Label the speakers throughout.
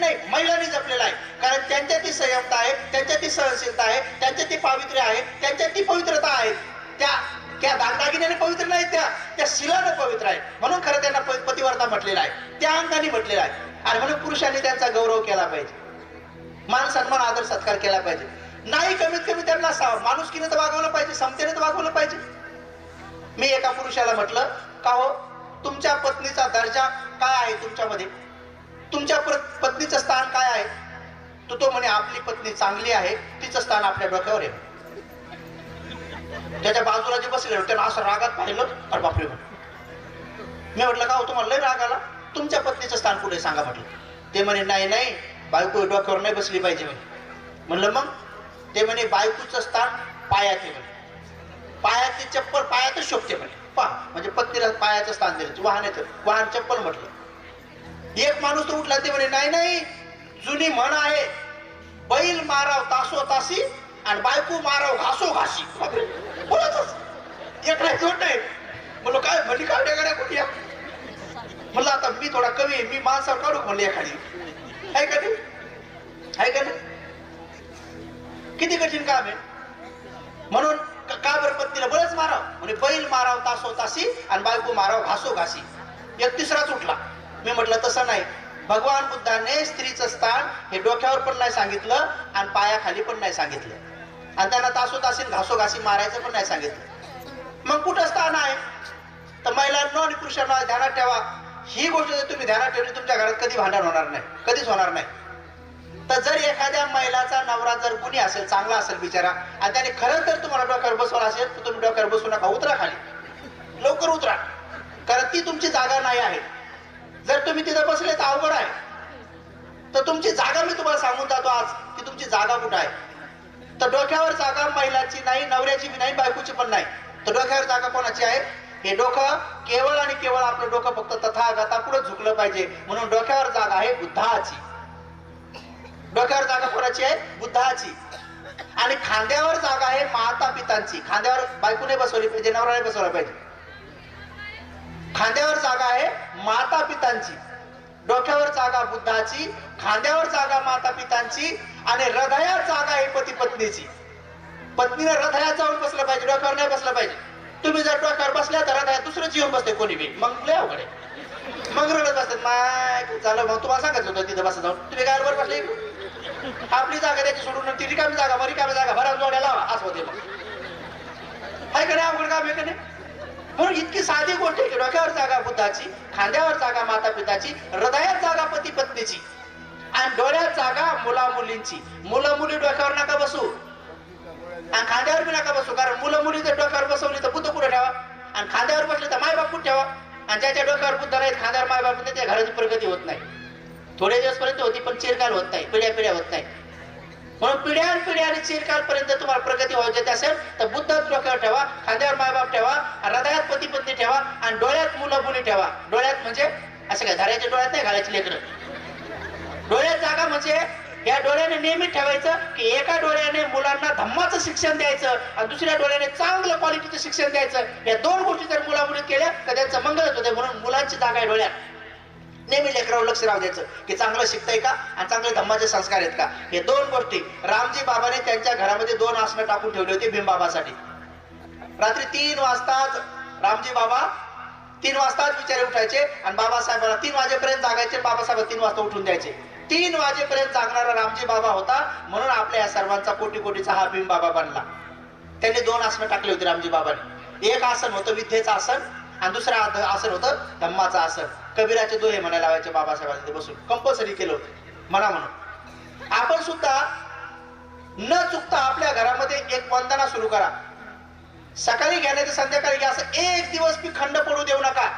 Speaker 1: नाही महिलांनी जपलेला आहे. कारण त्यांच्या ती संयमता आहे त्यांच्या ती सहनशीलता आहे त्यांच्या ती पावित्र्य आहे त्यांच्या ती पवित्रता आहे. त्या त्या दागदागिन्याने पवित्र नाही त्या त्या शिलानं पवित्र आहे. म्हणून खरं त्यांना पतिवर्ता म्हटलेला आहे. त्या अंगाने म्हटलेला आहे. आणि म्हणून पुरुषांनी त्यांचा गौरव केला पाहिजे. मान सन्मान आदर सत्कार केला पाहिजे. नाही कमीत कमी त्यांना सा- माणुसकीने तर वागवलं पाहिजे समतेने तर वागवलं पाहिजे. मी एका पुरुषाला म्हटलं का हो तुमच्या पत्नीचा दर्जा काय आहे तुमच्यामध्ये? तुमच्या पत्नीचं स्थान काय आहे? तो तो म्हणे आपली पत्नी चांगली आहे तिचं स्थान आपल्या डोक्यावर आहे. त्याच्या बाजूला जे बसले होते त्यानं असं रागात पाहिलं अरे बापरे मी म्हटलं का होतो तुम्हाला लय राग आला? तुमच्या पत्नीचं स्थान कुठे सांगा म्हटलं. ते म्हणे नाही नाही बायको डोक्यावर नाही बसली पाहिजे म्हणे. म्हणलं मग? ते म्हणे बायकोचं स्थान पायात आहे म्हणे. पायाची चप्पल पायातच शोभते म्हणे. पहा म्हणजे पत्नीला पायाचं स्थान दिलं वाहन येतं वाहन चप्पल म्हटलं. एक माणूस तर उठला ते म्हणे नाही नाही जुनी म्हण आहे बैल माराव तासो तासी आणि बायको माराव घासो घासी. बापरे, बोलतच. एक नाही दोन नाही. म्हणलं काय म्हणली काय गाड्या कुठे या? म्हणलं आता मी थोडा कवी आहे, मी माणसावर काढू म्हणले एखादी. आहे का नाही? आहे का नाही? किती कठीण काम आहे. म्हणून का बरं पत्नीला बळच माराव? म्हणजे बैल माराव तासो तासी आणि बायको माराव घासो घासी. एक तिसराच उठला. मी म्हटलं तसं नाही. भगवान बुद्धाने स्त्रीचं स्थान हे डोक्यावर पण नाही सांगितलं आणि पायाखाली पण नाही सांगितलं. आणि त्यांना तासो तासी घासो घासी मारायचं पण नाही सांगितलं. मग कुठं स्थान आहे? तर महिलांना आणि पुरुषांना ध्यानात ठेवा. ही गोष्ट जर तुम्ही ध्यानात ठेवली तुमच्या घरात कधी भांडण होणार नाही. कधीच होणार नाही. तर जर एखाद्या महिलाचा नवरा जर गुणी असेल चांगला असेल बिचारा आणि त्याने खरं तर तुम्हाला डोक्यावर बसवला असेल तर तुम्ही डोक्यावर बसू नका उतरा खाली. लवकर उतरा. कारण ती तुमची जागा नाही आहे. जर तुम्ही तिथं बसले तर अवघड आहे. तर तुमची जागा मी तुम्हाला सांगून जातो आज की तुमची जागा कुठं आहे? तर डोक्यावर जागा महिलाची नाही नवऱ्याची नाही बायकोची पण नाही. तर डोक्यावर जागा कोणाची आहे? हे डोकं केवळ आणि केवळ आपलं डोकं फक्त तथागता पुढे झुकलं पाहिजे? म्हणून डोक्यावर जागा आहे बुद्धाची. डोक्यावर जागा कोणाची आहे? बुद्धाची. आणि खांद्यावर जागा आहे माता पितांची खांद्यावर बायकोने बसवली पाहिजे नवऱ्याने बसवला पाहिजे. खांद्यावर जागा आहे माता पितांची डोक्यावर जागा बुद्धाची खांद्यावर जागा माता पितांची आणि हृदयात जागा आहे पती पत्नीची पत्नीने हृदयात जाऊन बसलं पाहिजे डोक्यावर नाही बसलं पाहिजे. तुम्ही जर डोक्यावर बसल्या तर हृदयात दुसरं जीवन बसते कोणी बी. मग लय अवघड आहे. मग रडत बसतात. माय झालं. मग तुम्हाला सांगायचं होतं तिथं बसा जाऊन. तुम्ही काय बसले आपली जागा त्याची सोडून ती रिकामी जागा मग रिकामी जागा भरा जोड्या लावा. असं होते मग. आहे का नाही? अवघड काम आहे का नाही? म्हणून इतकी साधी गोष्ट की डोक्यावर जागा बुद्धाची खांद्यावर जागा माता पिताची हृदयात जागा पती पत्नीची आणि डोळ्यात जागा मुला मुलींची मुलं मुली डोक्यावर नका बसू. आणि खांद्यावर बी नका बसू कारण मुलं मुली जर डोक्यावर बसवली तर बुद्ध कुठे ठेवा? आणि खांद्यावर बसले तर मायबाप कुठे ठेवा? आणि ज्याच्या डोक्यावर बुद्ध नाहीत खांद्यावर मायबाप नाही त्या घराची प्रगती होत नाही. थोडे दिवसपर्यंत होती पण चिरकाल होत नाही पिढ्या पिढ्या होत नाही. म्हणून पिढ्यान पिढ्या आणि चिरकालपर्यंत तुम्हाला प्रगती व्हायची असेल तर बुद्ध डोक्यावर ठेवा खांद्यावर मायबाप ठेवा हृदयात पती पत्नी ठेवा आणि डोळ्यात मुलं मुली ठेवा. डोळ्यात म्हणजे असं काय धाऱ्याच्या डोळ्यात नाही घालायची लेकरं. डोळ्यात जागा म्हणजे या डोळ्याने नेहमी ठेवायचं की एका डोळ्याने मुलांना धम्माचं शिक्षण द्यायचं आणि दुसऱ्या डोळ्याने चांगलं क्वालिटीचं शिक्षण द्यायचं. या दोन गोष्टी जर मुला केल्या तर त्यांचं मंगलच होते. म्हणून मुलांची जागा आहे डोळ्यात. नेहमी लेकरावर लक्ष राहू द्यायचं. की चांगलं शिकताय का? आणि चांगले धम्माचे संस्कार आहेत का? हे दोन गोष्टी. रामजी बाबाने त्यांच्या घरामध्ये दोन आसनं टाकून ठेवली होती भीमबाबासाठी. रात्री तीन वाजताच रामजी बाबा तीन वाजताच विचारे उठायचे आणि बाबासाहेबांना तीन वाजेपर्यंत जागायचे बाबासाहेब तीन वाजता उठून द्यायचे. तीन वाजेपर्यंत जागणारा रामजी बाबा होता. म्हणून आपल्या या सर्वांचा कोटी कोटीचा हा भीम बाबा बनला. त्यांनी दोन आसनं टाकली होती रामजी बाबाने. एक आसन होतं विद्येचं आसन आणि दुसरं आसन होतं धम्माचं आसन. कबीराचे दोहे म्हणायला लावायचे बाबासाहेबांनी. बसून कंपल्सरी केलं होतं. म्हणा म्हणून. आपण सुद्धा न चुकता आपल्या घरामध्ये एक वंदना सुरू करा. सकाळी घ्या नाही तर संध्याकाळी घ्या. असं एक दिवस मी खंड पडू देऊ नका.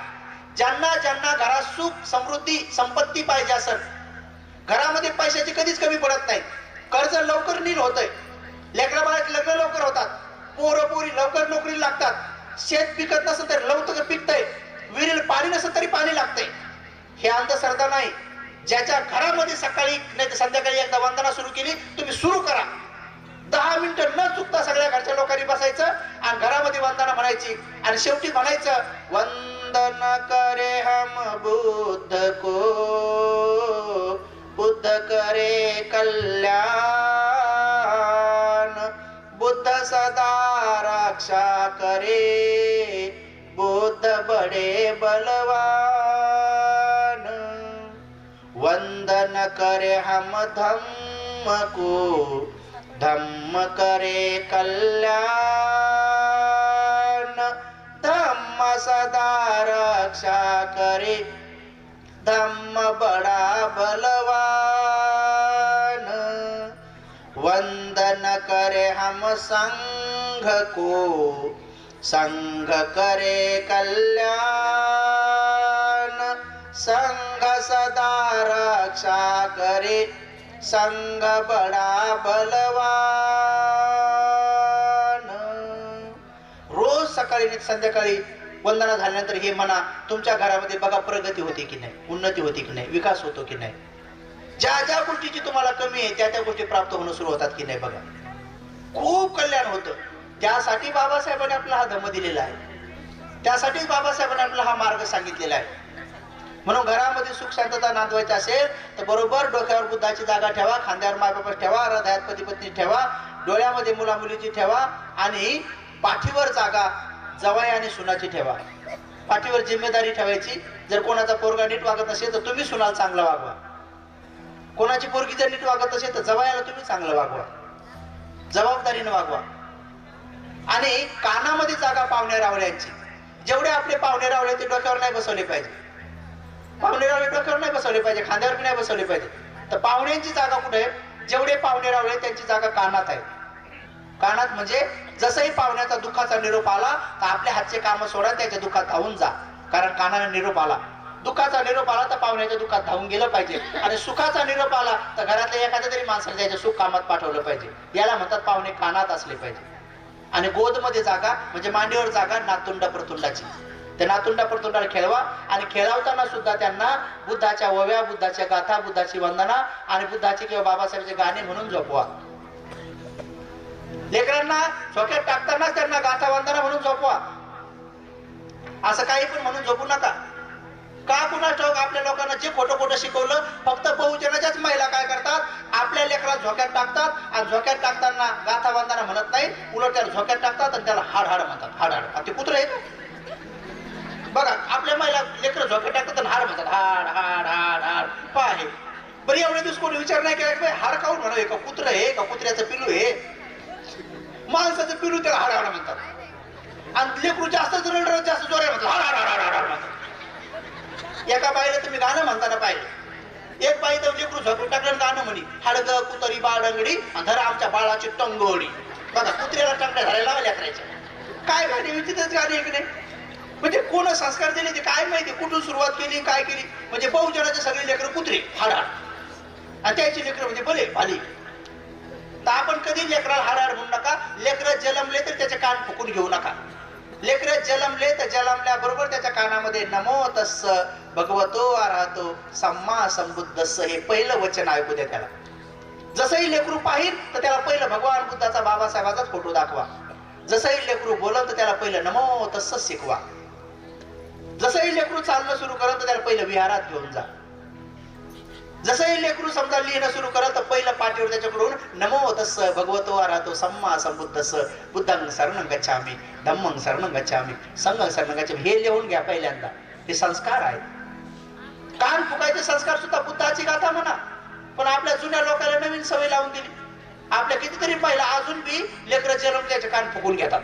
Speaker 1: ज्यांना ज्यांना घरात सुख समृद्धी संपत्ती पाहिजे असेल घरामध्ये पैशाची कधीच कमी पडत नाही. कर्ज लवकर नील होतंय. लेकरा बाळाचे लग्न लवकर होतात. पोरं पोरी लवकर नोकरी लागतात. शेत पिकत नसेल तर लवकर पीक विहिरीला पाणी नसेल तरी पाणी लागतंय हे अंधश्रद्धा नाही. ज्याच्या घरामध्ये सकाळी नाही संध्याकाळी एकदा वंदना सुरू केली तुम्ही सुरू करा. दहा मिनिटं न चुकता सगळ्या घरच्या लोकांनी बसायचं आणि घरामध्ये वंदना म्हणायची आणि शेवटी म्हणायचं वंदन करे हम बुद्ध को बुद्ध बुद्ध करे कल्याण बुद्ध सदा रक्षा करे बुद्ध बडे बलवान. वंदन करे हम धम्म को धम्म करे कल्याण धम्म सदा रक्षा करे धम्म बड़ा बलवान वंदन करे हम संघ को संघ करे कल्याण संघ रक्षा करे संघ बड़ा बलवान. रोज सकाळी संध्याकाळी वंदना झाल्यानंतर हे म्हणा तुमच्या घरामध्ये बघा प्रगती होते की नाही उन्नती होती की नाही विकास होतो की नाही. ज्या ज्या गोष्टीची तुम्हाला कमी आहे त्या त्या गोष्टी प्राप्त होणं सुरू होतात की नाही बघा. खूप कल्याण होतं. त्यासाठी बाबासाहेबांनी आपला हा धम्म दिलेला आहे. त्यासाठीच बाबासाहेबांनी आपला हा मार्ग सांगितलेला आहे. म्हणून घरामध्ये सुख शांतता नांदवायची असेल तर बरोबर डोक्यावर बुद्धाची जागा ठेवा खांद्यावर मायबापास ठेवा हृदयात पती पत्नी ठेवा डोळ्यामध्ये मुला मुलीची ठेवा आणि पाठीवर जागा जवाई आणि सुनाची ठेवा. पाठीवर जिम्मेदारी ठेवायची. जर कोणाचा पोरगा नीट वागत असेल तर तुम्ही सुनाला चांगला वागवा. कोणाची पोरगी जर नीट वागत असेल तर जवायाला तुम्ही चांगलं वागवा. जबाबदारीनं वागवा. आणि कानामध्ये जागा पाहुणे रावल्यांची जेवढे आपले पाहुणे रावले ते डोक्यावर नाही बसवले पाहिजे. पाहुणे रावळे नाही बसवले पाहिजे खांद्यावर नाही बसवले पाहिजे. तर पाहुण्यांची जागा कुठे आहे? जेवढे पाहुणे रावळे त्यांची जागा कानात आहे. कानात म्हणजे जसंही पाहुण्याचा दुःखाचा निरोप आला तर आपल्या हातचे काम सोडा त्याच्या दुःखात धावून जा. कारण कानाने निरोप आला. दुःखाचा निरोप आला तर पाहुण्याच्या दुःखात धावून गेलं पाहिजे. आणि सुखाचा निरोप आला तर घरातल्या एखाद्या तरी माणसाला त्याच्या सुख कामात पाठवलं पाहिजे. याला म्हणतात पाहुणे कानात असले पाहिजे. आणि गोदमध्ये जागा म्हणजे मांडीवर जागा नातुंडा प्रतुंडाची. त्यांना नातुंडा प्रतुंडाला खेळवा. आणि खेळवताना सुद्धा त्यांना बुद्धाच्या ओव्या बुद्धाच्या गाथा बुद्धाची वंदना आणि बुद्धाची किंवा बाबासाहेबचे गाणे म्हणून झोपवा लेकरांना झोक्यात टाकतानाच त्यांना गाथा वंदना म्हणून झोपवा असं काही पण म्हणून झोपू नका. का कुणा ठाऊक आपल्या लोकांना जे खोटं खोटं शिकवलं फक्त बहुजनाच्याच महिला काय करतात? आपल्या लेकरात झोक्यात टाकतात आणि झोक्यात टाकताना गाथा वंदना म्हणत नाही. उलट त्याला झोक्यात टाकतात आणि त्याला हाड हाड म्हणतात. हाड हाड ते कुत्र आहे का? बघा आपल्या महिला लेकरं झोके टाकतात हार म्हणतात हाड हाड हाड हाड. पाय बरं एवढे दिवस कोणी विचार नाही केला की काऊन म्हणावे? का कुत्र आहे का कुत्र्याचं पिलू आहे. माणसाचं पिलू त्याला हाड हाड म्हणतात. आणि लेकरू जास्त जर जास्त जोर म्हणतात हाड हाड हाड हाड हाड म्हणतात. एका बाईला तुम्ही गाणं म्हणताना पाहिलं. एक बाई तर लेकरू झोपून टाकलं गाणं म्हणी हाडग कुतरी बाळंगडी आणि धरा आमच्या बाळाची टंगोडी बघा कुत्र्याला टंगड्या धरायला लावल्या करायच्या काय गाणी विचित्रच गाणी आहे की नाही? म्हणजे कोण संस्कार दिले ते काय माहिती? कुठून सुरुवात केली काय केली? म्हणजे बहुजनाचे सगळे लेकरं कुत्रे हाडाड. आणि त्याची लेकरं म्हणजे भले भाली. तर आपण कधी लेकराला हाडाड म्हणू नका? लेकर जलमले तर त्याचे कान फुकून घेऊ नका. लेकर जलमले तर जलमल्या बरोबर त्याच्या कानामध्ये नमो तस्स भगवतो आराहतो सम्मा संबुद्धस्स हे पहिलं वचन ऐकू दे त्याला. जसंही लेकरू पाहिल तर त्याला पहिलं भगवान बुद्धाचा बाबासाहेबाचाच फोटो दाखवा. जसंही लेकरू बोलत तर त्याला पहिलं नमो तस्स शिकवा. जसंही लेकरू चालणं सुरू करत तर त्याला पहिलं विहारात घेऊन जा. जसंही लेकरू समजा लिहिणं सुरू करत तर पहिलं पाठीवर त्याच्याकडून नमो तस भगवतो राहतो सम्मा संबुद्धस बुद्धांग सरण गच्छामी धम्मंग सरण गच्छामी संघ सरण गच्छामी. हे लिहून घ्या पहिल्यांदा. हे संस्कार आहेत. कान फुकायचे संस्कार सुद्धा बुद्धाची गाथा म्हणा. पण आपल्या जुन्या लोकांना नवीन सवय लावून दिली. आपल्या कितीतरी पहिला अजून बी लेकरं जन्मल्याचे कान फुकून घेतात.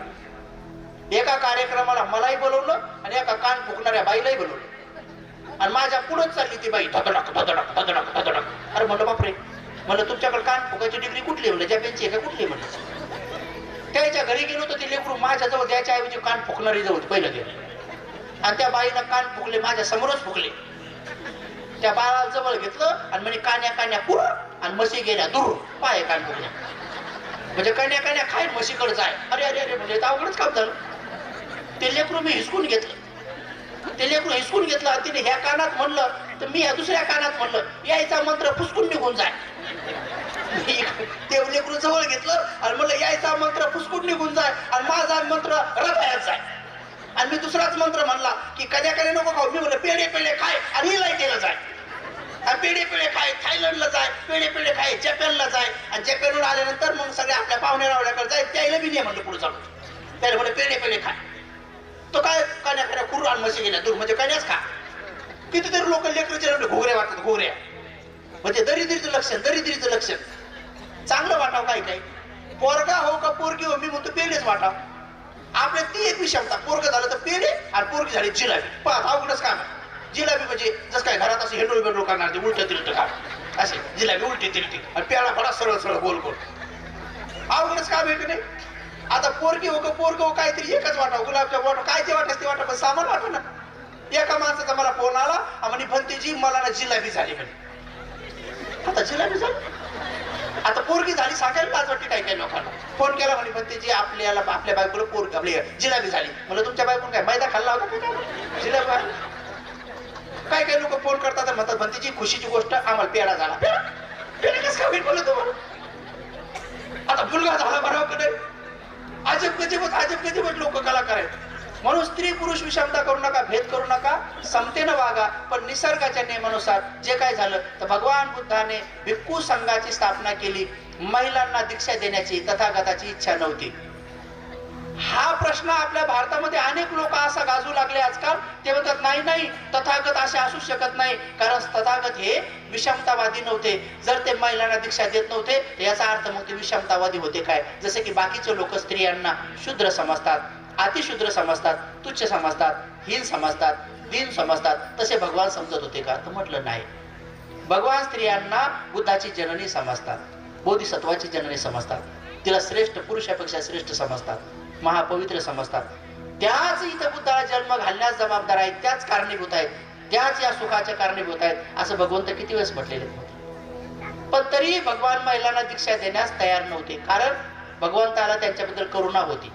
Speaker 1: एका कार्यक्रमाला मलाही बोलवलं आणि एका कान फुकणाऱ्या बाईलाही बोलवलं. आणि माझ्या पुढेच चालली ती बाई धडक धडक धडक धडक अरे म्हणलं बापरे. म्हणलं तुमच्याकडे कान फुकायची डिग्री कुठली म्हणलं जॅपेनची आहे का कुठली म्हणलं. त्याच्या घरी गेलो तर ती लेकरू माझ्याजवळ द्यायच्या ऐवजी कान फुकणारी जवळ पहिलं गेलं आणि त्या बाईनं कान फुकले माझ्या समोरच फुकले. त्या बाळाला जवळ घेतलं आणि म्हणे कान्या कान्या पुर. आणि म्हशी गेल्या दूर. पाय कान फुकल्या. म्हणजे कान्या कान्या खाय म्हशीकडे जाय. अरे अरे अरे म्हणजे अवघडच काम झालं. ते लेकरू मी हिसकून घेतलं. ते लेकरू हिसकून घेतलं तिने ह्या कानात म्हणलं तर मी ह्या दुसऱ्या कानात म्हणलं यायचा मंत्र फुसकून निघून जाय. मी ते लेकरू जवळ घेतलं आणि म्हणलं यायचा मंत्र फुसकून निघून जाय आणि माझा मंत्र हृदयात जाय. आणि मी दुसराच मंत्र म्हणला की कद्या कद्या नको खाऊ. मी म्हणलं पेढे पेढे खाय आणि इलाई केलं जाय पेढे पेढे खाय थायलंडला जाय. पेढे पेढे खाय जपानला जाय. आणि जपानवर आल्यानंतर मग सगळे आपल्या पाहुण्या रावल्याकडे जाय. त्याला बी नाही म्हणलं पुढे चालू. त्याला म्हणलं पेढे पेढे खाय. तो काय कान्या कान्या कुरू आणि मशी गेल्या? दूर म्हणजे कान्याच खा कितीतरी लोक लेकरचे घोगऱ्या वाटतात घोगऱ्या. म्हणजे दरिद्रीचं लक्षण दरिद्रीचं लक्षण. चांगलं वाटाव काय काय? पोरगा हो का पोरगी हो? मी म्हणतो पेढेच वाटाव. आपल्या ती एक विषमता. पोरग झालं तर पेढे आणि पोरगी झाली जिलाबी. पाच अवघडच काम जिलाबी म्हणजे जसं काय घरात असं हेंडोळ बेंडोळ करणार ते उलट तिलट का असे जिलाबी उलटी तिलटी. आणि पेळा बडा सरळ सरळ गोल गोल. अवघडच काम आहे की नाही? आता पोरगी हो का पोरग हो काहीतरी एकच वाटाव गुलाबच्या वाटा काय ते वाटत ते वाटा पण सामान वाटा ना. एका माणसाचा मला फोन आला म्हणे भंतीजी मला ना जिलाबी झाली म्हणे. आता जिलाबी झाली? आता पोरगी झाली सांगायला लाज वाटते काय काय लोकांना. फोन केला म्हणे पण त्याची आपल्याला आपल्या बायकोला पोर आपली जिलाबी झाली. म्हणलं तुमच्या बायकोन काय मैदा खाल्ला होता काय? जिलाबी काय काय लोक फोन करतात म्हणतात भंतीची खुशीची गोष्ट आम्हाला पेडा झाला. पेडा कसं काय होईल बोलतो आता मुलगा झाला बरोबर अजब गजबच अजब गजबच लोक कलाकार आहेत. म्हणून स्त्री पुरुष विषमता करू नका भेद करू नका समतेनं वागा पण निसर्गाच्या नियमानुसार जे काय झालं तर भगवान बुद्धाने भिक्खू संघाची स्थापना केली. महिलांना दीक्षा देण्याची तथागताची इच्छा नव्हती. हा प्रश्न आपल्या भारतामध्ये अनेक लोक असा गाजू लागले आजकाल. ते म्हणतात नाही नाही तथागत असे असू शकत नाही. कारण तथागत हे विषमतावादी नव्हते. जर ते महिलांना दीक्षा देत नव्हते याचा अर्थ मग ते विषमतावादी होते काय? जसे की बाकीचे लोक स्त्रियांना शूद्र समजतात अतिशूद्र समजतात तुच्छ समजतात हीन समजतात दिन समजतात. तसे भगवान समजत होते का? तर म्हटलं नाही. भगवान स्त्रियांना बुद्धाची जननी समजतात बोधिसत्वाची जननी समजतात. तिला श्रेष्ठ पुरुषापेक्षा श्रेष्ठ समजतात. महापवित्र समजतात. त्याच इथं बुद्धाला जन्म घालण्यास जबाबदार आहेत त्याच कारणीभूत आहेत त्याच या सुखाच्या कारणीभूत आहेत असं भगवंत किती वेळेस म्हटलेले पण तरी भगवान महिलांना दीक्षा देण्यास तयार नव्हते. कारण भगवंताला त्यांच्याबद्दल करुणा होती.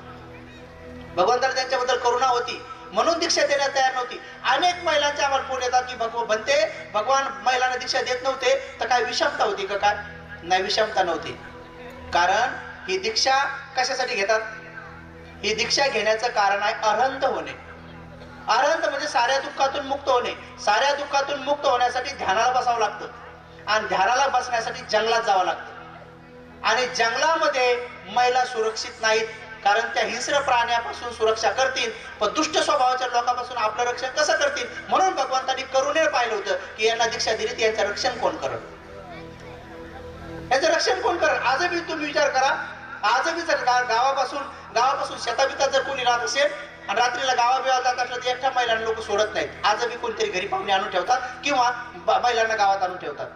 Speaker 1: भगवंताला त्यांच्याबद्दल करुणा होती. म्हणून दीक्षा देण्यास तयार नव्हती. अनेक महिलांच्या आम्हाला फोन येतात की भगव बनते भगवान महिलांना दीक्षा देत नव्हते तर काय विषमता होती का काय? नाही विषमता नव्हती. कारण ही दीक्षा कशासाठी घेतात? ही दीक्षा घेण्याचं कारण आहे अरहंत होणे. अरहंत म्हणजे साऱ्या दुःखातून मुक्त होणे. साऱ्या दुःखातून मुक्त होण्यासाठी ध्यानाला बसावं लागतं. आणि ध्यानाला बसण्यासाठी जंगलात जावं लागतं. आणि जंगलामध्ये महिला सुरक्षित नाहीत कारण त्या हिंस्र प्राण्यापासून सुरक्षा करतील पण दुष्ट स्वभावाच्या लोकांपासून आपलं रक्षण कसं करतील? म्हणून भगवंतांनी करुणेने पाहिलं होतं की यांना दीक्षा दिली यांचं रक्षण कोण करत याचं रक्षण कोण करत आजही तुम्ही विचार करा आजही जर गा- गावापासून गावापासून शेताबितात जर कोणी राहत असेल आणि रात्रीला गावाबिवा जात असलं तर एकट्या महिलांना लोक सोडत नाहीत. आजही कोणतरी घरी पाहुणे आणून ठेवतात किंवा महिलांना गावात आणून ठेवतात.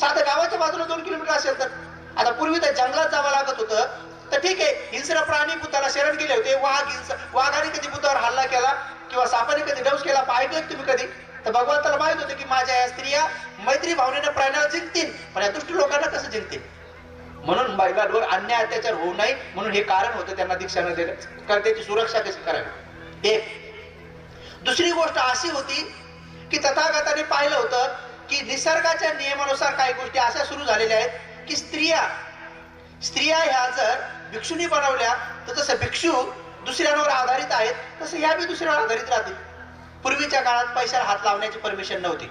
Speaker 1: साधं गावाच्या बाजूला दोन किलोमीटर असेल तर. आता पूर्वी तर जंगलात जावं लागत होतं. तर ठीक आहे हिंस्र प्राणी बुद्धाला शरण गेले होते. वाघ हिंस वाघाने कधी बुद्धावर हल्ला केला किंवा सापाने कधी डौस केला? पाहिजे तुम्ही कधी? तर भगवंताला माहीत होतं की माझ्या या स्त्रिया मैत्री भावनेनं प्राण्याला जिंकतील पण या दृष्टी लोकांना कसं जिंकतील? म्हणून महिलांवर अन्याय अत्याचार होऊ नये म्हणून हे कारण होतं त्यांना दीक्षा न देण्याचं कारण त्याची सुरक्षा कशी करावी? एक. दुसरी गोष्ट अशी होती की तथागताने पाहिलं होतं की निसर्गाच्या नियमानुसार काही गोष्टी अशा सुरू झालेल्या आहेत की स्त्रिया स्त्रिया ह्या जर भिक्षुनी बनवल्या तर जसं भिक्षू दुसऱ्यांवर आधारित आहेत तसं ह्या बी दुसऱ्यावर आधारित राहतील. पूर्वीच्या काळात पैशाला हात लावण्याची परमिशन नव्हती.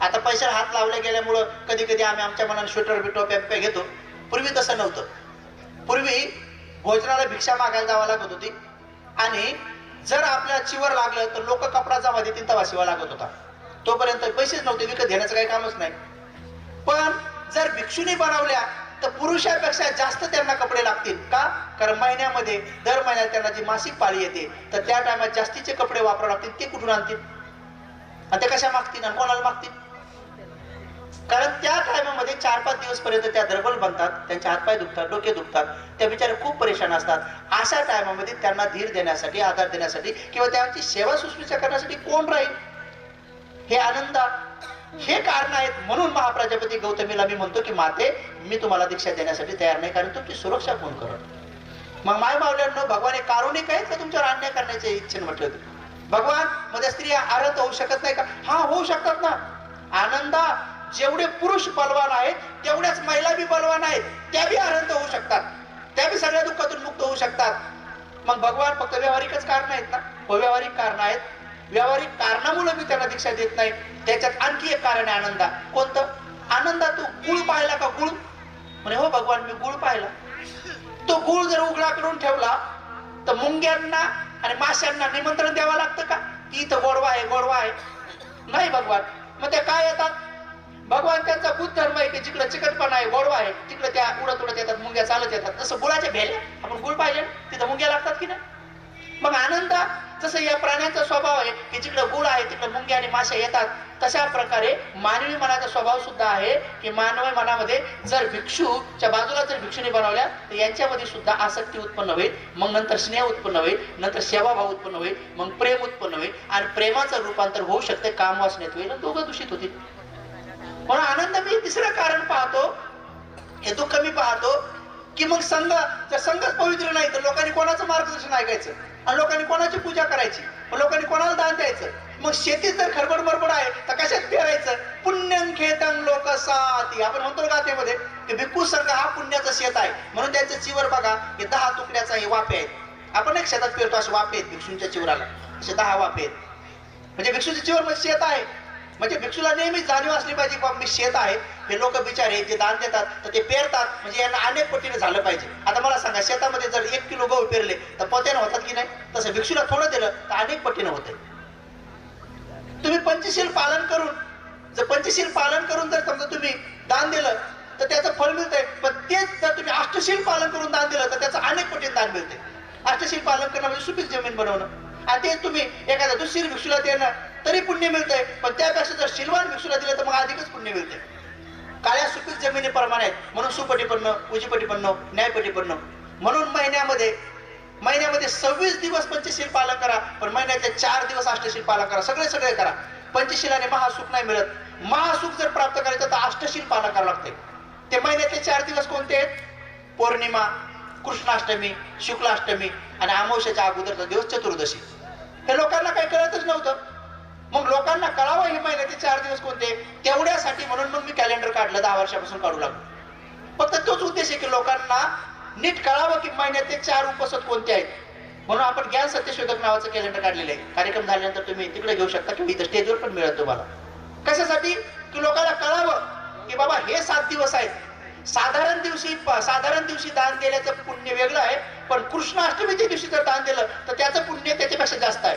Speaker 1: आता पैशाला हात लावल्या गेल्यामुळं कधी कधी आम्ही आमच्या मनाने स्वेटर बिटो पॅम्पे घेतो. पूर्वी तसं नव्हतं. पूर्वी भोजनाला भिक्षा मागायला जावं लागत होती. आणि जर आपल्या चिवर लागलं तर लोक कपडा जावा देतील तवा शिवा लागत होता. तोपर्यंत पैसेच नव्हते विकत घेण्याचं काही कामच नाही. पण जर भिक्षुनी बनवल्या तर पुरुषापेक्षा जास्त त्यांना कपडे लागतील. का? कारण महिन्यामध्ये दर महिन्यात त्यांना जी मासिक पाळी येते तर त्या टायमात जास्तीचे कपडे वापरावे लागतील ते कुठून आणतील? आणि ते कशा मागतील आणि कोणाला मागतील? कारण त्या टायमामध्ये चार पाच दिवसपर्यंत त्या दरबल बनतात त्यांचे हातपाय दुखतात डोके दुखतात त्या बिचारे खूप परेशान असतात. अशा टायमामध्ये त्यांना धीर देण्यासाठी आधार देण्यासाठी किंवा त्यांची सेवा सुश्रूषा करण्यासाठी कोण राहील? हे आनंद हे कारण आहेत म्हणून महाप्रजापती गौतमीला मी म्हणतो की माते मी तुम्हाला दीक्षा देण्यासाठी तयार नाही कारण तुमची सुरक्षा कोण करत मग माय मावल्यांना भगवान हे कारुणिक आहेत का तुमच्यावर अन्याय करण्याचे इच्छेने म्हटलं होतं? भगवानमध्ये स्त्रिया आरत होऊ शकत नाही का? हा होऊ शकतात ना. आनंदा जेवढे पुरुष बलवान आहेत तेवढ्याच महिला बी बलवान आहेत. त्या बी आनंद होऊ शकतात. त्या बी सगळ्या दुःखातून मुक्त होऊ शकतात. मग भगवान फक्त व्यावहारिकच कारण आहेत ना? व्यावहारिक कारण आहेत. व्यावहारिक कारणामुळे मी त्यांना दीक्षा देत नाही. त्याच्यात आणखी एक कारण आहे आनंदा. कोणतं? आनंदा तू गुळ पाहिला का गुळ? म्हणे हो भगवान मी गुळ पाहिला. तो गुळ जर उघडा करून ठेवला तर मुंग्यांना आणि माशांना निमंत्रण द्यावं लागतं का? की इथं गोडवा आहे गोडवा आहे. नाही भगवान. मग ते काय येतात? भगवान त्यांचा बुद्ध धर्म आहे की जिकडे चिकटपणा आहे गोडवा आहे तिकडे त्या उडत उडत येतात मुंग्या चालत येतात. जसं गुळाच्या भेल्या आपण गुळ पाहिजे तिथं मुंग्या लागतात की नाही? मग आनंद जसं या प्राण्यांचा स्वभाव आहे की जिकडे गुळ आहे तिकडे मुंग्या आणि माश्या येतात तशा प्रकारे मानवी मनाचा स्वभाव सुद्धा आहे की मानवी मनामध्ये जर भिक्षूच्या बाजूला जर भिक्षूने बनवल्या तर यांच्यामध्ये सुद्धा आसक्ती उत्पन्न होईल मग नंतर स्नेह उत्पन्न होईल नंतर सेवाभाव उत्पन्न होईल मग प्रेम उत्पन्न होईल आणि प्रेमाचं रूपांतर होऊ शकते काम वासनेत होईल दोघं दूषित होतील. मी तिसरं कारण पाहतो हे दुःख मी पाहतो की मग संघ संघच पवित्र नाही तर लोकांनी कोणाचं मार्गदर्शन ऐकायचं? आणि लोकांनी कोणाची पूजा करायची? लोकांनी कोणाला दान द्यायचं? मग शेतीत जर खरबड बरबड आहे तर कशात पेरायचं? पुण्यं लोक साती आपण म्हणतो ना गाथेमध्ये की भिक्खू संघ हा पुण्याचं शेत आहे. म्हणून त्याचं चिवर बघा हे दहा तुकड्याचा हे वाफे आहेत. आपण एक शेतात पेरतो असे वाफे आहेत भिक्षूंच्या चिवराला? असे दहा वाफे आहेत. म्हणजे भिक्षूचे चिवर म्हणजे शेत आहे. म्हणजे भिक्षूला नेहमी जाणीव असली पाहिजे बाबा मी शेत आहे. हे लोक बिचारे जे दान देतात तर ते पेरतात. म्हणजे यांना अनेक पटीने झालं पाहिजे. आता मला सांगा शेतामध्ये जर एक किलो गहू पेरले तर पोत्यानं होतात की नाही? तसं भिक्षूला थोडं दिलं तर अनेक पटीनं होते तुम्ही पंचशील पालन करून जर पंचशील पालन करून जर समजा तुम्ही दान दिलं तर त्याचं फळ मिळतंय. पण तेच जर तुम्ही अष्टशील पालन करून दान दिलं तर त्याचं अनेक पटीने दान मिळते अष्टशील पालन करणं म्हणजे सुपीक जमीन बनवणं. आणि ते तुम्ही एखाद्या दुसरी भिक्षूला देणं तरी पुण्य मिळतंय. पण त्यापेक्षा जर शिलवान भिक्षूला दिलं तर मग अधिकच पुण्य मिळते काळ्या सुपीक जमिनीप्रमाणे आहेत. म्हणून सुपटीपन्न उजीपटीपन्न न्यायपटीपन्न म्हणून महिन्यामध्ये महिन्यामध्ये सव्वीस दिवस पंचशील पालन करा पण महिन्यातले चार दिवस अष्टशील पालन करा. सगळे सगळे करा. पंचशीलाने महासुख नाही मिळत. महासुख जर प्राप्त करायचं तर अष्टशील पालन करावं लागते ते महिन्यातले चार दिवस कोणते आहेत? पौर्णिमा कृष्णाष्टमी शुक्लाष्टमी आणि अमावश्याच्या अगोदरचा दिवस चतुर्दशी. हे लोकांना काही कळतच नव्हतं. मग लोकांना कळावं हे महिन्याचे चार दिवस कोणते? तेवढ्यासाठी म्हणून मग मी कॅलेंडर काढलं दहा वर्षापासून काढू लागलो. फक्त तोच उद्देश आहे की लोकांना नीट कळावं की महिन्याचे चार उपसत कोणते आहेत. म्हणून आपण ज्ञान सत्यशोधक नावाचं कॅलेंडर काढलेलं आहे. कार्यक्रम झाल्यानंतर तुम्ही तिकडे घेऊ शकता किंवा इथं स्टेजवर पण मिळत तुम्हाला. कशासाठी? की लोकांना कळावं की बाबा हे सात दिवस आहेत. साधारण दिवशी साधारण दिवशी दान केल्याचं पुण्य वेगळं आहे पण कृष्णाष्टमीच्या दिवशी जर दान दिलं तर त्याचं पुण्य त्याच्यापेक्षा जास्त आहे.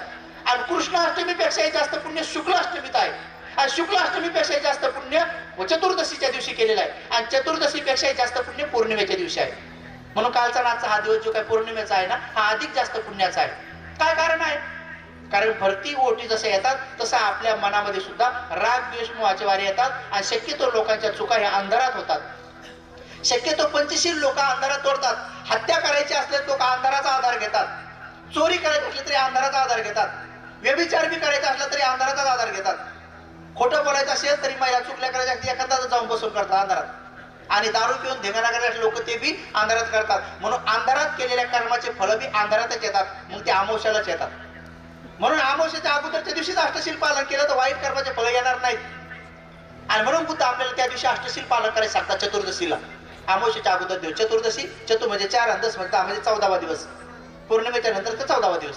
Speaker 1: आणि कृष्णाष्टमीपेक्षाही जास्त पुण्य शुक्लाष्टमीत आहे. आणि शुक्लाष्टमीपेक्षाही जास्त पुण्य चतुर्दशीच्या दिवशी केलेलं आहे. आणि चतुर्दशीपेक्षाही जास्त पुण्य पौर्णिमेच्या दिवशी आहे. म्हणून कालचा नाचा हा दिवस जो काही पौर्णिमेचा आहे ना हा अधिक जास्त पुण्याचा आहे. काय कारण आहे? कारण भरती ओटी जसं येतात तसं आपल्या मनामध्ये सुद्धा राग द्वेष मोहाचे वारे येतात आणि शक्यतो लोकांच्या चुका ह्या अंधारात होतात. शक्यतो पंचशील लोक अंधारात तोडतात. हत्या करायची असल्यास लोक अंधाराचा आधार घेतात. चोरी करायची असली तरी अंधाराचा आधार घेतात. व्यभिचार बी करायचा असला तरी अंधाराचाच आधार घेतात. खोटं बोलायचं असेल तरी महिला चुकल्या करायच्या असतील एखादा जाऊन बसून करतात अंधारात आणि दारू पिऊन धिंगाणा करायचे लोक ते बी अंधारात करतात. म्हणून अंधारात केलेल्या कर्माचे फळ बी अंधारातच येतात. मग ते आमोशालाच येतात. म्हणून आमोशाच्या अगोदरच्या दिवशीच अष्टशील पालन केलं तर वाईट कर्माचे फळ येणार नाहीत. आणि म्हणून बुद्ध आपल्याला त्या दिवशी अष्टशील पालन करायला सांगतात चतुर्दशीला. आमोशाच्या अगोदर दिवस चतुर्दशी चतुर म्हणजे चार आणि दस म्हणजे म्हणजे चौदावा दिवस. पौर्णिमेच्या नंतर तर चौदावा दिवस.